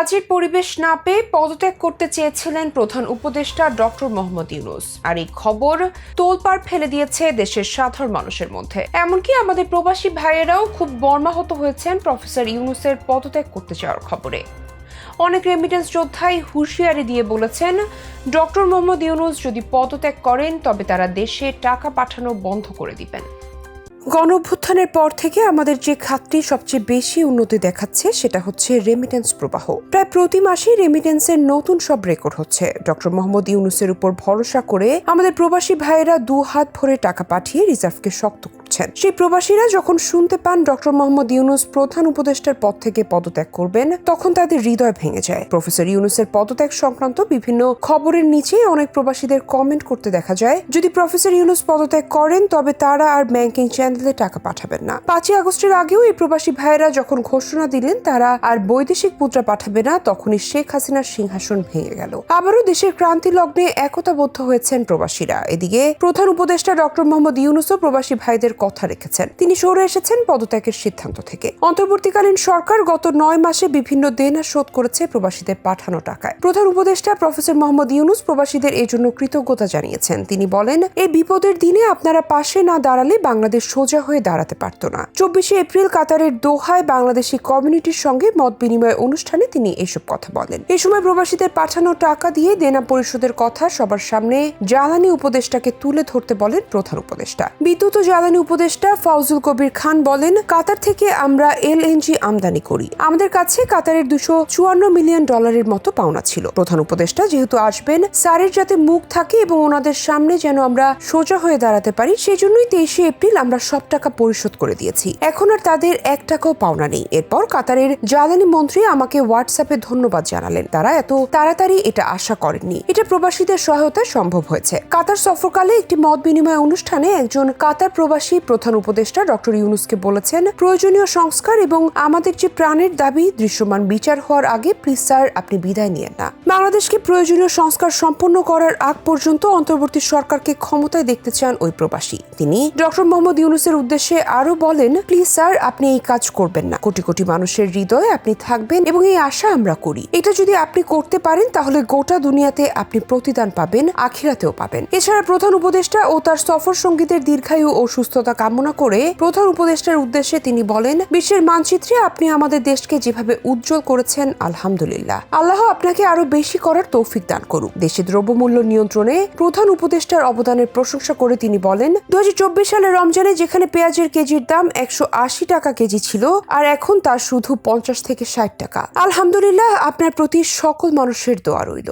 কাজের পরিবেশ না পেয়ে পদত্যাগ করতে চেয়েছিলেন প্রধান উপদেষ্টা ডক্টর মোহাম্মদ ইউনুস। আর এই খবর তোলপাড় ফেলে দিয়েছে দেশের সাধারণ মানুষের মধ্যে। এমনকি আমাদের প্রবাসী ভাইয়েরাও খুব মর্মাহত হয়েছেন প্রফেসর ইউনুসের পদত্যাগ করতে যাওয়ার খবরে। অনেক রেমিটেন্স যোদ্ধাই হুঁশিয়ারি দিয়ে বলেছেন, ডক্টর মোহাম্মদ ইউনুস যদি পদত্যাগ করেন, তবে তারা দেশে টাকা পাঠানো বন্ধ করে দিবেন। গণ অভ্যুত্থানের পর থেকে আমাদের যে খাতটি সবচেয়ে বেশি উন্নতি দেখাচ্ছে, সেটা হচ্ছে রেমিটেন্স প্রবাহ। প্রায় প্রতি মাসেই রেমিটেন্সের নতুন সব রেকর্ড হচ্ছে। ডক্টর মোহাম্মদ ইউনুসের উপর ভরসা করে আমাদের প্রবাসী ভাইয়েরা দু হাত ভরে টাকা পাঠিয়ে রিজার্ভকে শক্ত করছেন সেই প্রবাসীরা যখন শুনতে পান ডক্টর মোহাম্মদ ইউনুস প্রধান উপদেষ্টার পদ থেকে পদত্যাগ করবেন, তখন তাদের হৃদয় ভেঙে যায়। প্রফেসর ইউনুসের পদত্যাগ সংক্রান্ত বিভিন্ন খবরের নিচে অনেক প্রবাসীদের কমেন্ট করতে দেখা যায়। যদি প্রফেসর ইউনুস পদত্যাগ করেন, তবে তারা আর ব্যাংকিং চ্যানেলে টাকা পাঠাবেন না। পাঁচই আগস্টের আগেও এই প্রবাসী ভাইয়েরা যখন ঘোষণা দিলেন, তারা আর বৈদেশিক মুদ্রা পাঠাবে না, তখনই শেখ হাসিনার সিংহাসন ভেঙে গেল। আবারও দেশের ক্রান্তি লগ্নে একতাবদ্ধ হয়েছেন প্রবাসীরা। এদিকে প্রধান উপদেষ্টা ডক্টর মোহাম্মদ ইউনুসও প্রবাসী ভাইদের কথা রেখেছেন। তিনি সরে এসেছেন পদত্যাগের সিদ্ধান্ত থেকে। অন্তর্বর্তীকালীন সরকার গত নয় মাসে বিভিন্ন দেনা শোধ করেছে প্রবাসীদের পাঠানো টাকায়। প্রধান উপদেষ্টা প্রফেসর মোহাম্মদ ইউনুস প্রবাসীদের এর জন্য কৃতজ্ঞতা জানিয়েছেন। তিনি বলেন এই বিপদের দিনে আপনারা পাশে না দাঁড়ালে বাংলাদেশ সোজা হয়ে দাঁড়াতে পারত না। চব্বিশে এপ্রিল কাতারের দোহায় বাংলাদেশি কমিউনিটির সঙ্গে মত বিনিময় অনুষ্ঠানে তিনি এসব কথা বলেন। এ সময় প্রবাসীদের পাঠানো টাকা দিয়ে দেনা পরিশোধের কথা সবার সামনে জ্বালানি উপদেষ্টাকে তুলে ধরতে বলেন প্রধান উপদেষ্টা। বিদ্যুৎ ও জ্বালানি উপদেষ্টা ফাউজুল কবির খান বলেন, কাতার থেকে আমরা এলএনজি আমদানি করি। আমাদের কাছে কাতারের দুশো চুয়ান্ন মিলিয়ন ডলারের মতো পাওনা ছিল। প্রধান উপদেষ্টা যেহেতু আসবেন স্যারের যাতে মুখ থাকে এবং ওনাদের সামনে যেন আমরা সোজা হয়ে দাঁড়াতে পারি সেই জন্যই তেইশে এপ্রিল আমরা সব টাকা পরিশোধ করে দিয়েছি। এখন আর তাদের এক টাকাও পাওনা নেই। এরপর কাতারের জ্বালানি মন্ত্রী আমাকে হোয়াটসঅ্যাপে ধন্যবাদ জানালেন। তারা এত তাড়াতাড়ি এটা আশা করেননি। এটা প্রবাসীদের সহায়তায় সম্ভব হয়েছে। কাতার সফরকালে একটি মত বিনিময় অনুষ্ঠানে একজন কাতার প্রবাসী প্রধান উপদেষ্টা ডক্টর ইউনুসকে বলেছেন, প্রয়োজনীয় সংস্কার এবং আমাদের যে প্রাণের দাবি দৃশ্যমান বিচার হওয়ার আগে প্লিজ স্যার আপনি বিদায় নিয়েন না। বাংলাদেশকে প্রয়োজনীয় সংস্কার সম্পন্ন করার আগ পর্যন্ত অন্তর্বর্তী সরকারকে ক্ষমতায় দেখতে চান ওই প্রবাসী। তিনি ডক্টর মোহাম্মদ ইউনুসের উদ্দেশ্যে আরও বলেন প্লিজ স্যার আপনি এই কাজ করবেন না। কোটি কোটি মানুষের হৃদয়ে আপনি থাকবেন এবং এই আশা আমরা করি। এটা যদি আপনি করতে পারেন, তাহলে গোটা দুনিয়াতে আপনি প্রতিদান পাবেন, আখিরাতেও পাবেন। এছাড়া প্রধান উপদেষ্টা ও তার সফর সঙ্গীদের দীর্ঘায়ু ও সুস্থতা কামনা করে প্রধান উপদেষ্টার উদ্দেশ্যে তিনি বলেন, বিশ্বের মানচিত্রে আপনি আমাদের দেশকে যেভাবে উজ্জ্বল করেছেন, আলহামদুলিল্লাহ। আল্লাহ আপনাকে আরও বেশি করার তৌফিক দান করুক। দেশে দ্রব্যমূল্য নিয়ন্ত্রণে প্রধান উপদেষ্টার অবদানের প্রশংসা করে তিনি বলেন দুহাজার চব্বিশ সালে রমজানে যেখানে পেঁয়াজের কেজির দাম একশো আশি টাকা কেজি ছিল, আর এখন তা শুধু পঞ্চাশ থেকে ষাট টাকা। আলহামদুলিল্লাহ, আপনার প্রতি সকল মানুষের দোয়া রইল।